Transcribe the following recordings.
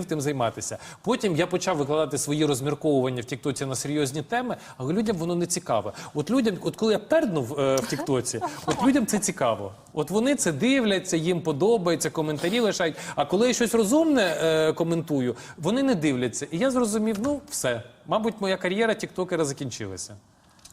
в тим займатися. Потім я почав викладати свої розмірковування в Тіктоці на серйозні теми, але людям воно не цікаве. От людям, от коли я перднув е, в Тіктоці, от людям це цікаво. От вони це дивляться, їм подобається, коментарі лишають. А коли я щось розумне е, коментую, вони не дивляться. І я зрозумів, ну все, мабуть, моя кар'єра тіктокера закінчилася.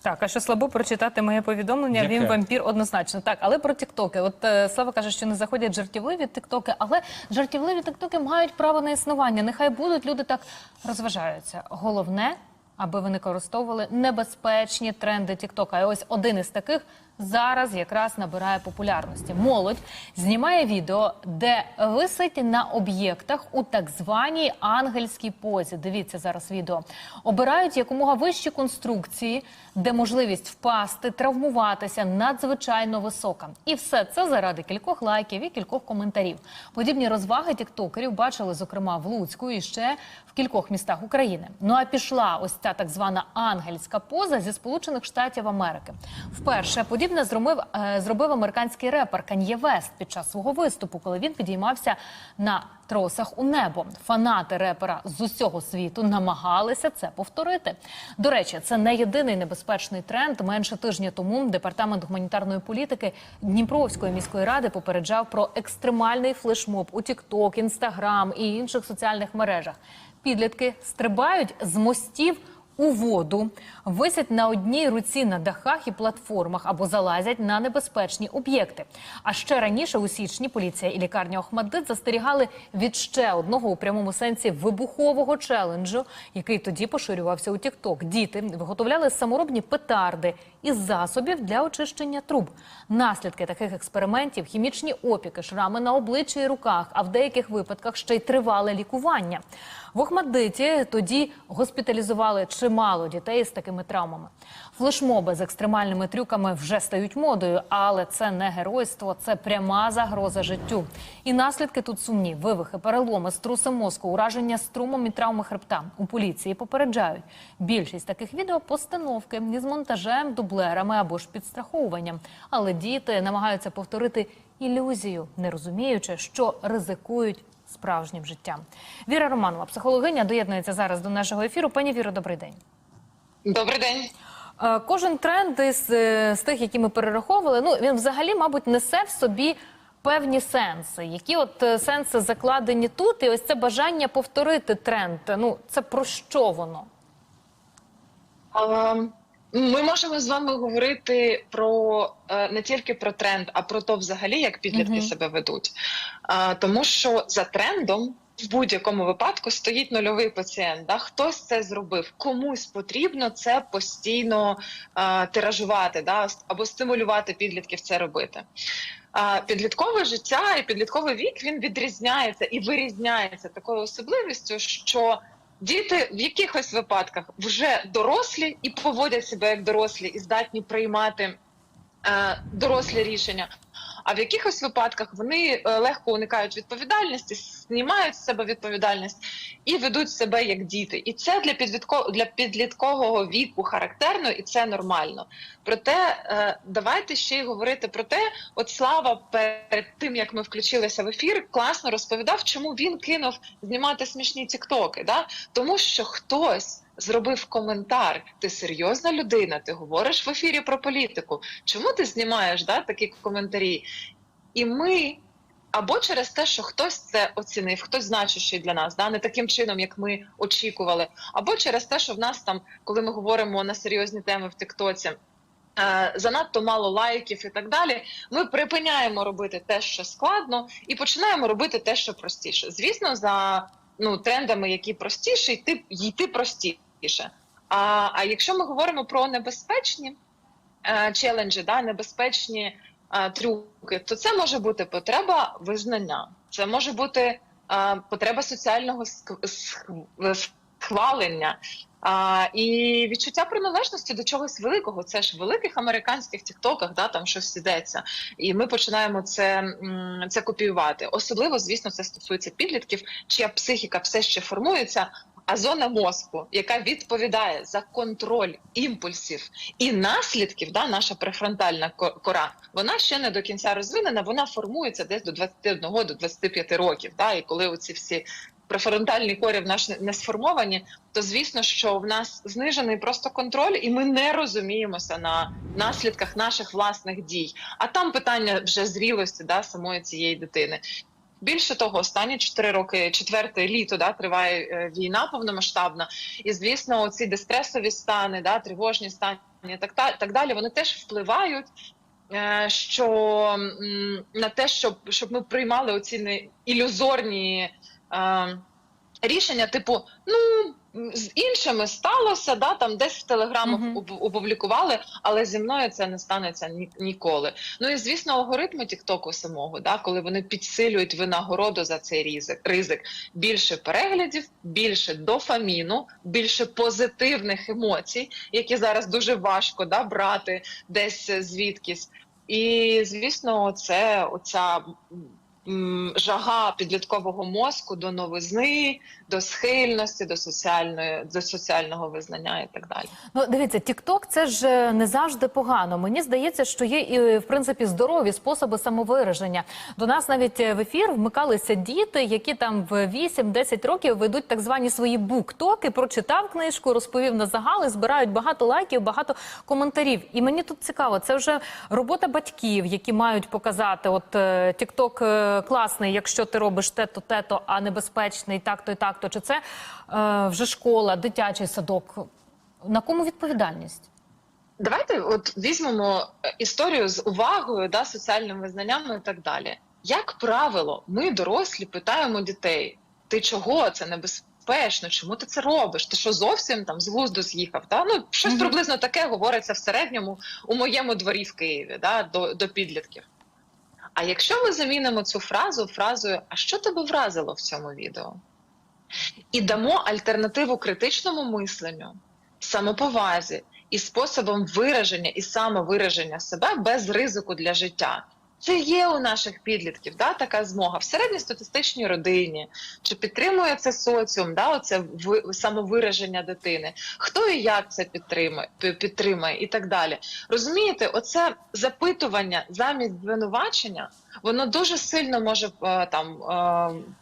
Так, а що слабо прочитати моє повідомлення? Яке? Він вампір однозначно. Так, але про тіктоки. От е, Слава каже, що не заходять жартівливі тіктоки, але жартівливі тіктоки мають право на існування. Нехай будуть люди так розважаються. Головне, аби ви не використовували небезпечні тренди тіктока. І ось один із таких зараз якраз набирає популярності. Молодь знімає відео, де висить на об'єктах у так званій ангельській позі. Дивіться зараз відео. Обирають якомога вищі конструкції, де можливість впасти, травмуватися надзвичайно висока. І все це заради кількох лайків і кількох коментарів. Подібні розваги тіктокерів бачили, зокрема, в Луцьку і ще в кількох містах України. Ну а пішла ось ця так звана ангельська поза зі Сполучених Штатів Америки. Вперше подібне зробив, е, зробив американський репер Кан'є Вест під час свого виступу, коли він підіймався на тросах у небо. Фанати репера з усього світу намагалися це повторити. До речі, це не єдиний небезпечний тренд. Менше тижня тому департамент гуманітарної політики Дніпровської міської ради попереджав про екстремальний флешмоб у TikTok, Instagram і інших соціальних мережах. Підлітки стрибають з мостів у воду, висять на одній руці на дахах і платформах або залазять на небезпечні об'єкти. А ще раніше у січні поліція і лікарня Охмаддит застерігали від ще одного у прямому сенсі вибухового челенджу, який тоді поширювався у Тікток. Діти виготовляли саморобні петарди із засобів для очищення труб. Наслідки таких експериментів хімічні опіки, шрами на обличчі і руках, а в деяких випадках ще й тривале лікування. В Охмаддиті тоді госпіталізували чимало дітей з такими травмами. Флешмоби з екстремальними трюками вже стають модою, але це не геройство, це пряма загроза життю. І наслідки тут сумні: вивихи, переломи, струси мозку, ураження струмом і травми хребта. У поліції попереджають. Більшість таких відео постановки із монтажем, дублерами або ж підстраховуванням. Але діти намагаються повторити ілюзію, не розуміючи, що ризикують справжнім життям. Віра Романова, психологиня, доєднується зараз до нашого ефіру. Пані Віро, добрий день. Добрий день. Е, Кожен тренд із е, з тих, які ми перераховували, ну він взагалі, мабуть, несе в собі певні сенси. Які от е, сенси закладені тут, і ось це бажання повторити тренд. Ну це про що воно? Ми можемо з вами говорити про е, не тільки про тренд, а про то, взагалі, як підлітки Мгм. себе ведуть. Тому що за трендом в будь-якому випадку стоїть нульовий пацієнт. Да? Хтось це зробив, комусь потрібно це постійно е, тиражувати, да? або стимулювати підлітків це робити. А підліткове життя і підлітковий вік він відрізняється і вирізняється такою особливістю, що діти в якихось випадках вже дорослі і поводять себе як дорослі, і здатні приймати е, дорослі рішення. А в якихось випадках вони е, легко уникають відповідальності, знімають з себе відповідальність і ведуть себе як діти. І це для підлітко для підліткового віку характерно, і це нормально. Проте е, давайте ще й говорити про те, от слава перед тим як ми включилися в ефір, класно розповідав, чому він кинув знімати смішні тіктоки. Да? Тому що хтось. Зробив коментар. Ти серйозна людина, ти говориш в ефірі про політику. Чому ти знімаєш да, такі коментарі? І ми або через те, що хтось це оцінив, хтось значущий для нас, да, не таким чином, як ми очікували, або через те, що в нас там, коли ми говоримо на серйозні теми в Тиктоці, е, занадто мало лайків і так далі. Ми припиняємо робити те, що складно, і починаємо робити те, що простіше. Звісно, за ну трендами, які простіші, йти йти простіше. А, а якщо ми говоримо про небезпечні е, челенджі, да, небезпечні е, трюки, то це може бути потреба визнання, це може бути е, потреба соціального схвалення. А, і відчуття приналежності до чогось великого. Це ж в великих американських тіктоках, да, там щось ідеться, і ми починаємо це, це копіювати. Особливо, звісно, це стосується підлітків, чия психіка все ще формується. А зона мозку, яка відповідає за контроль імпульсів і наслідків, да, наша префронтальна кора, вона ще не до кінця розвинена, вона формується десь до 21 до 25 років. Да, і коли оці всі префронтальний корів наш не- не сформовані, то звісно, що в нас знижений просто контроль, і ми не розуміємося на наслідках наших власних дій. А там питання вже зрілості да, самої цієї дитини. Більше того, останні 4 роки, четверте літо, да, триває е, війна повномасштабна, і звісно, ці дистресові стани, да, тривожні стани, так, та- так далі, вони теж впливають. е, Що на те, щоб, щоб ми приймали оці не ілюзорні е, рішення, типу, ну з іншими сталося, да там десь в телеграмах Мгм. оп- опублікували, але зі мною це не станеться ні, ніколи. Ну і звісно, алгоритми Тіктоку самого, да, коли вони підсилюють винагороду за цей ризик, ризик більше переглядів, більше дофаміну, більше позитивних емоцій, які зараз дуже важко да, брати десь звідкись. І звісно, це оця жага підліткового мозку до новизни, до схильності, до соціальної до соціального визнання і так далі. Ну, дивіться, TikTok – це ж е, не завжди погано. Мені здається, що є і в принципі здорові способи самовираження. До нас навіть е, в ефір вмикалися діти, які там в 8-10 років ведуть так звані свої буктоки. Прочитав книжку, розповів на загали, збирають багато лайків, багато коментарів. І мені тут цікаво, це вже робота батьків, які мають показати: от TikTok е, класний, якщо ти робиш те-то, те-то, а небезпечний, так-то і так-то. Чи це е, вже школа, дитячий садок? На кому відповідальність? Давайте от візьмемо е, історію з увагою, да, соціальним визнанням і так далі. Як правило, ми дорослі питаємо дітей: ти чого це небезпечно? Чому ти це робиш? Ти що зовсім там з глузду з'їхав? Та? Ну щось приблизно таке говориться в середньому у моєму дворі в Києві, да, до, до підлітків. А якщо ми замінимо цю фразу фразою А що тебе вразило в цьому відео? І дамо альтернативу критичному мисленню, самоповазі і способом вираження і самовираження себе без ризику для життя. Це є у наших підлітків, да, така змога в середньостатистичній родині. Чи підтримує це соціум, да, оце ви- самовираження дитини? Хто і як це підтримує, підтримує і так далі. Розумієте, оце запитування замість звинувачення, воно дуже сильно може е, там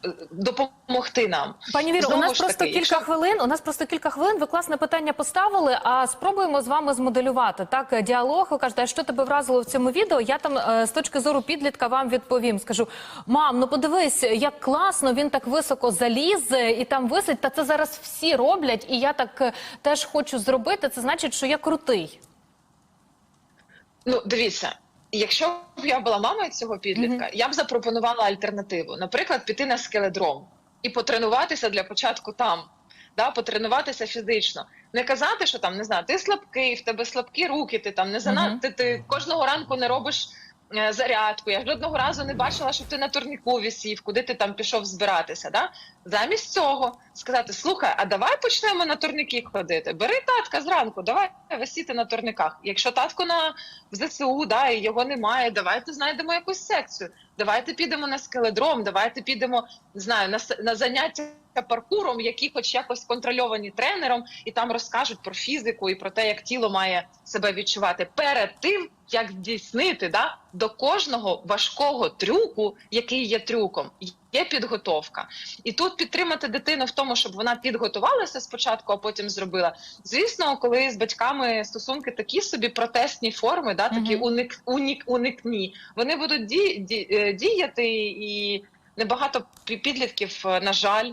е, допомогти нам. Пані Віро, у нас просто таки, кілька якщо- хвилин. У нас просто кілька хвилин. Ви класне питання поставили. А спробуємо з вами змоделювати так діалог. Ви кажете, а що тебе вразило в цьому відео? Я там е, з точки зору підлітка вам відповім. Скажу, мам, ну подивись, як класно він так високо заліз і там висить. Та це зараз всі роблять, і я так е, теж хочу зробити. Це значить, що я крутий. Ну, дивіться, якщо б я була мамою цього підлітка, я б запропонувала альтернативу. Наприклад, піти на скеледром і потренуватися для початку там, да, потренуватися фізично. Не казати, що там не знаю, ти слабкий, в тебе слабкі руки, ти там не зана... Мгм. ти, ти кожного ранку не робиш. Е, Зарядку, я жодного разу не бачила, щоб ти на турніку висів, куди ти там пішов збиратися. Да? Замість цього сказати: слухай, а давай почнемо на турніки ходити. Бери татка зранку, давай висіти на турниках. Якщо татко на в ЗСУ, да, і його немає, давайте знайдемо якусь секцію. Давайте підемо на скеледром, давайте підемо не знаю, на, на заняття паркуром, які хоч якось контрольовані тренером, і там розкажуть про фізику і про те, як тіло має себе відчувати перед тим, як здійснити да, до кожного важкого трюку, який є трюком. Є підготовка, і тут підтримати дитину в тому, щоб вона підготувалася спочатку, а потім зробила. Звісно, коли з батьками стосунки такі собі протестні форми, да такі Мгм. уник, унік, уникні, вони будуть ді, ді, е, діяти, і небагато пі- підлітків, е, на жаль,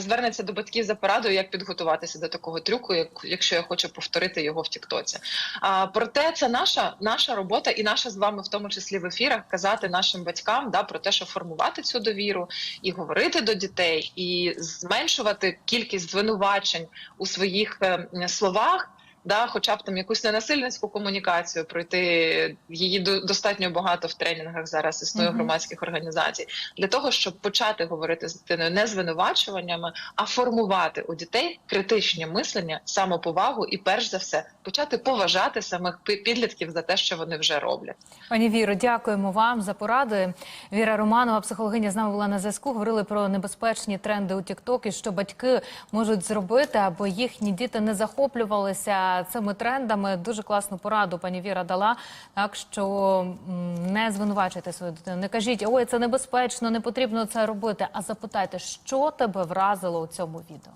звернеться до батьків за порадою, як підготуватися до такого трюку, як, якщо я хочу повторити його в Тіктоці. А проте це наша наша робота, і наша з вами, в тому числі в ефірах, казати нашим батькам да про те, що формувати цю довіру і говорити до дітей, і зменшувати кількість звинувачень у своїх е, словах. Да, хоча б там якусь ненасильницьку комунікацію пройти її до- достатньо багато в тренінгах зараз існує Мгм. громадських організацій для того, щоб почати говорити з дитиною не звинувачуваннями, а формувати у дітей критичне мислення, самоповагу і, перш за все, почати поважати самих підлітків за те, що вони вже роблять. Пані Віро, дякуємо вам за поради. Віра Романова, психологиня, з нами була на зв'язку. Говорили про небезпечні тренди у TikTok і що батьки можуть зробити, аби їхні діти не захоплювалися за цими трендами. Дуже класну пораду пані Віра дала. Так що не звинувачуйте свою дитину. Не кажіть, ой, це небезпечно, не потрібно це робити. А запитайте, що тебе вразило у цьому відео.